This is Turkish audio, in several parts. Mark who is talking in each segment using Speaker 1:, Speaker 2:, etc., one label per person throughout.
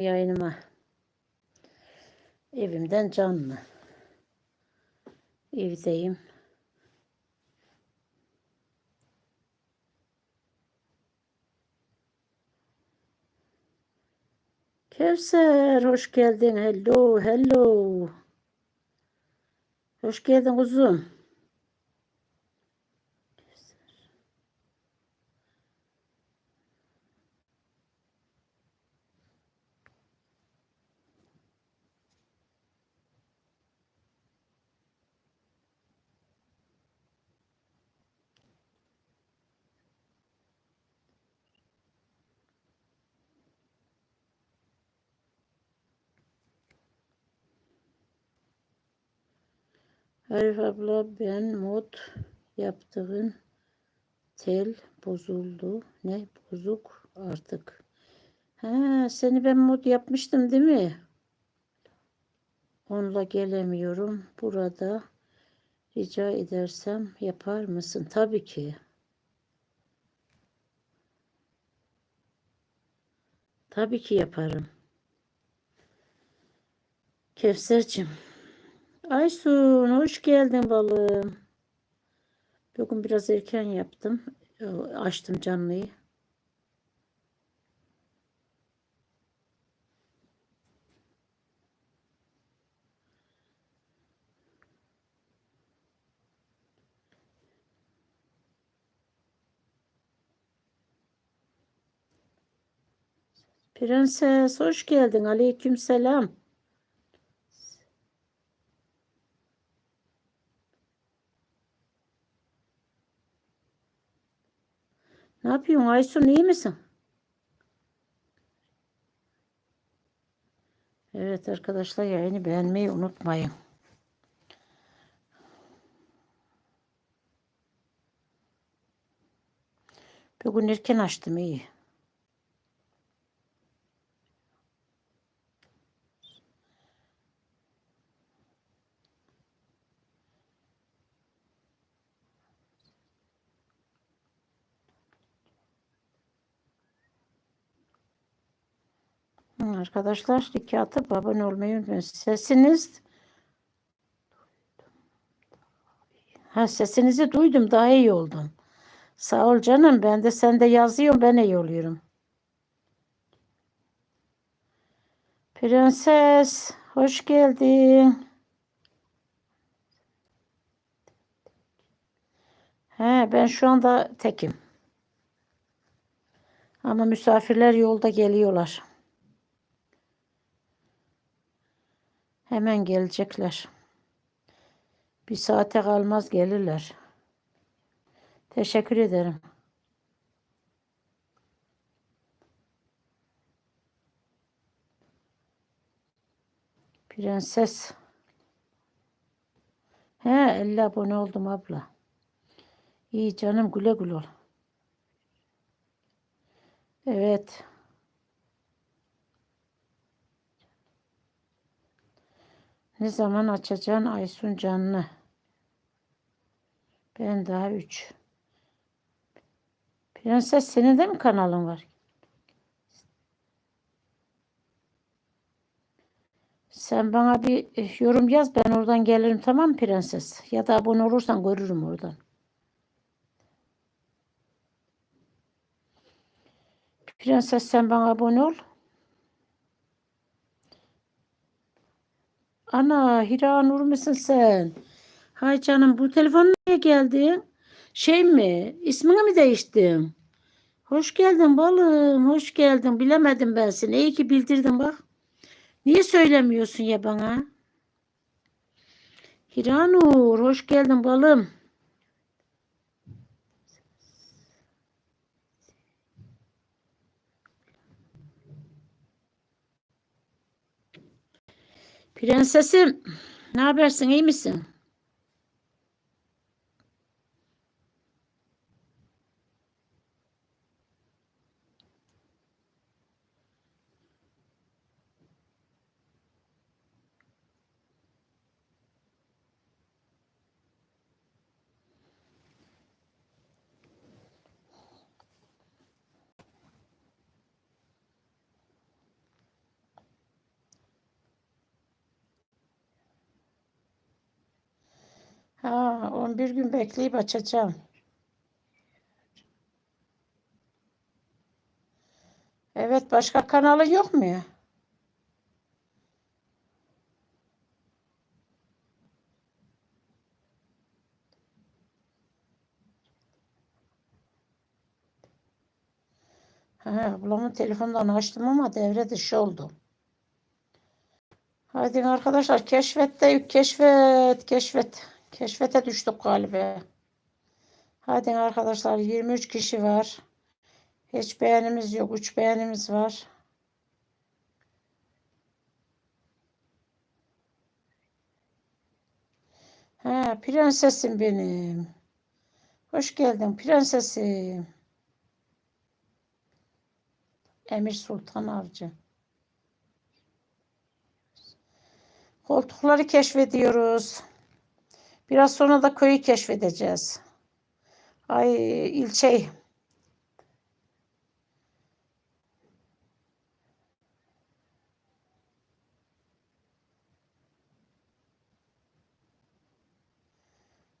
Speaker 1: yayınıma. Evimden canlı. Evdeyim. Kevser hoş geldin. Hello, hello. Hoş geldin kuzum. Arif abla ben mod yaptığın tel bozuldu. Ne bozuk artık. Ha, seni ben mod yapmıştım değil mi? Onunla gelemiyorum. Burada rica edersem yapar mısın? Tabii ki. Tabii ki yaparım. Kevser'cim. Aysun hoş geldin balım. Bugün biraz erken yaptım. Ee, Açtım canlıyı. Prenses hoş geldin. Aleyküm selam. Ne yapıyorsun Aysun iyi misin? Evet arkadaşlar yayını beğenmeyi unutmayın. Bugün erken açtım iyi. Arkadaşlar like atıp abone olmayı unutmayın. Sesiniz Ha sesinizi duydum daha iyi oldum. Sağ ol canım. Ben de sen de yazıyorum ben iyi oluyorum. Prenses hoş geldin. He ben şu anda tekim. Ama misafirler yolda geliyorlar. Hemen gelecekler. Bir saate kalmaz gelirler. Teşekkür ederim. Prenses. He 50 abone oldum abla. İyi canım güle güle ol. Evet. Ne zaman açacaksın Aysun canlı? Ben daha 3. Prenses senin de mi kanalın var? Sen bana bir eh, yorum yaz ben oradan gelirim tamam prenses? Ya da abone olursan görürüm oradan. Prenses sen bana abone ol. Ana Hira Nur musun sen? Hay canım bu telefon niye geldi? Şey mi? İsmini mi değiştin? Hoş geldin balım. Hoş geldin. Bilemedim ben seni. İyi ki bildirdin bak. Niye söylemiyorsun ya bana? Hiranur hoş geldin balım. Prensesim, ne habersin, iyi misin? Ha, 11 gün bekleyip açacağım. Evet, başka kanalı yok mu ya? Ha, ablamın telefonundan açtım ama devre dışı oldu. Hadi arkadaşlar keşfette yük keşfet keşfet. Keşfete düştük galiba. Hadi arkadaşlar 23 kişi var. Hiç beğenimiz yok. 3 beğenimiz var. Ha, prensesim benim. Hoş geldin prensesim. Emir Sultan Avcı. Koltukları keşfediyoruz. Biraz sonra da köyü keşfedeceğiz. Ay ilçe.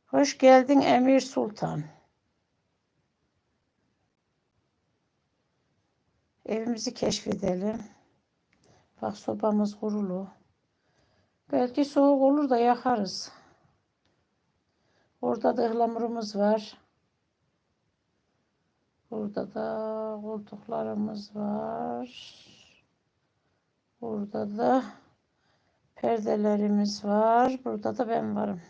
Speaker 1: Hoş geldin Emir Sultan. Evimizi keşfedelim. Bak sobamız kurulu. Belki soğuk olur da yakarız. Orada da ıhlamurumuz var. Burada da koltuklarımız var. Burada da perdelerimiz var. Burada da ben varım.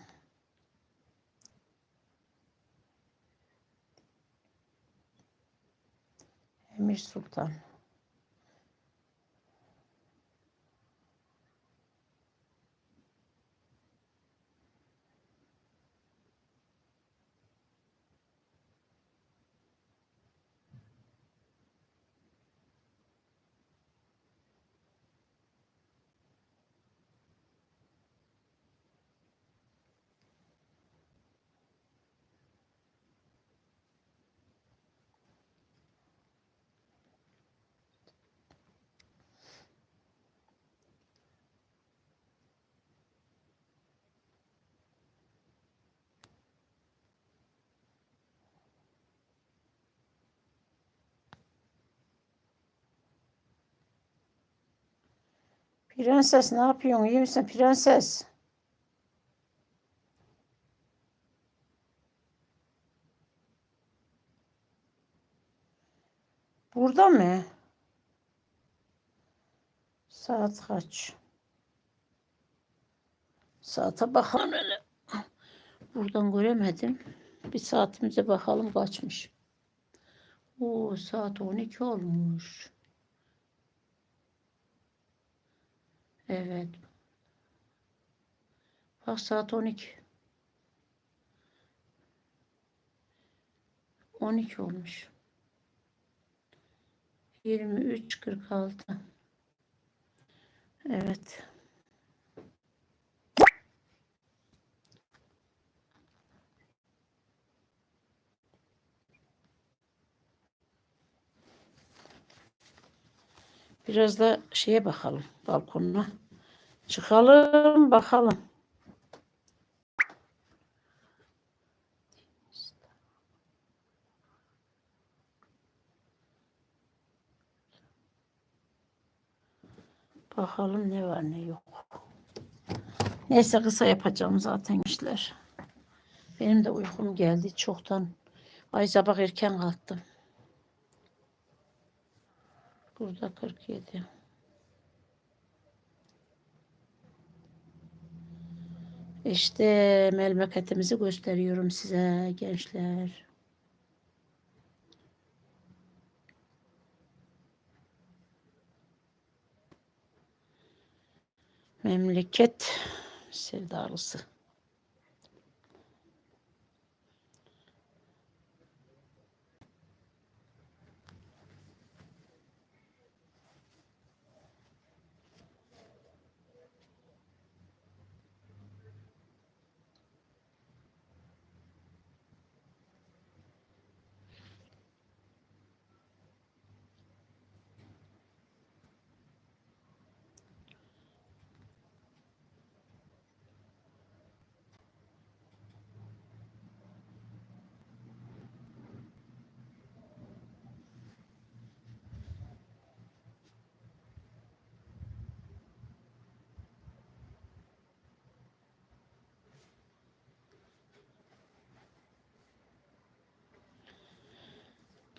Speaker 1: Emir Sultan. Prenses ne yapıyorsun? İyi misin prenses? Burada mı? Saat kaç? Saate bakalım hele. Buradan göremedim. Bir saatimize bakalım kaçmış. Oo saat 12 olmuş. Evet. Bak saat 12. 12 olmuş. 23.46. Evet. Biraz da şeye bakalım balkonuna. Çıkalım bakalım. Bakalım ne var ne yok. Neyse kısa yapacağım zaten işler. Benim de uykum geldi çoktan. Ay sabah erken kalktım. Burada 47. İşte memleketimizi gösteriyorum size gençler. Memleket sevdalısı.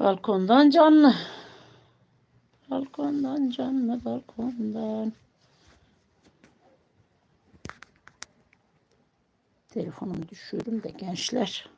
Speaker 1: Balkondan canlı. Balkondan canlı balkondan. Telefonumu düşürdüm de gençler.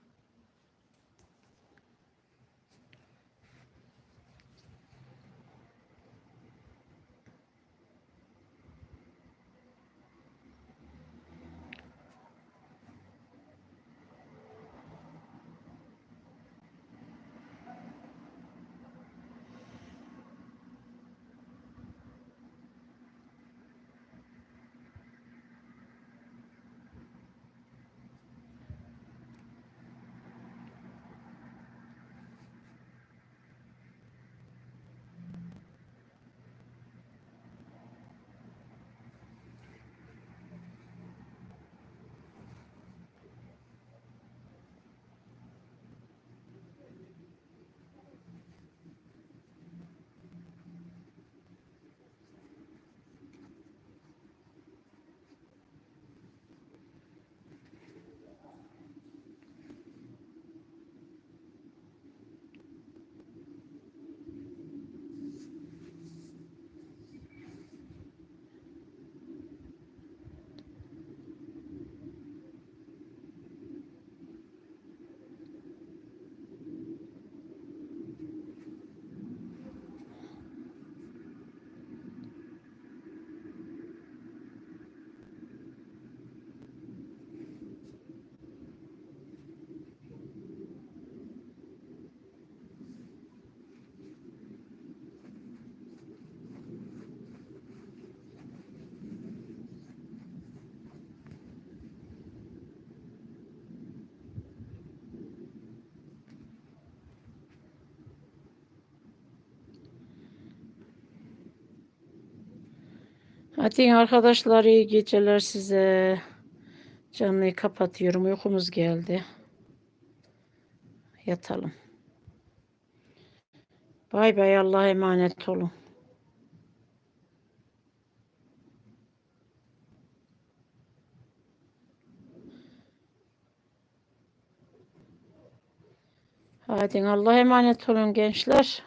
Speaker 1: Hadi arkadaşlar iyi geceler size. Canlıyı kapatıyorum. Uykumuz geldi. Yatalım. Bay bay Allah'a emanet olun. Hadi Allah'a emanet olun gençler.